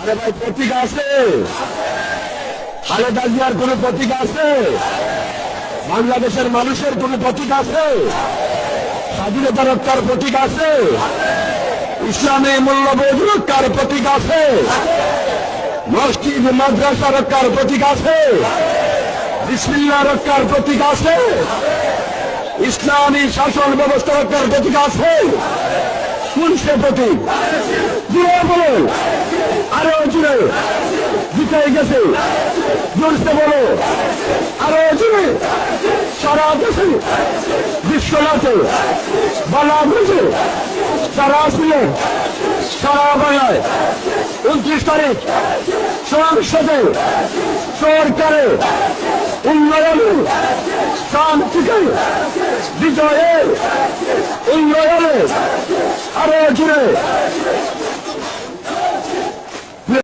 আরে ভাই, প্রতীক আছে। খালেদা জিয়ার কোন প্রতীক আছে? বাংলাদেশের মানুষের কোন প্রতীক আছে? স্বাধীনতা রক্ষার প্রতীক আছে? ইসলামী মূল্যবোধ রক্ষার প্রতীক আছে? মসজিদ, মাদ্রাসা রক্ষার প্রতীক আছে? বিসমিল্লা রক্ষার প্রতীক আছে। ইসলামী শাসন ব্যবস্থা রক্ষার প্রতীক আছে। কোন সে প্রতীক। জুড়ে বলুন আরও জুড়ে। জিতে গেছে। জোরসে বলো। আরও জুড়ে। সারা দেশে। বিশ্বনাথে। বালা বুঝে সারা আসলে, সারা বাংলায়। উনত্রিশ তারিখ, সংসদে, সরকারে। শান্তিকে বিজয়ে উন্নয়নে আরও জুড়ে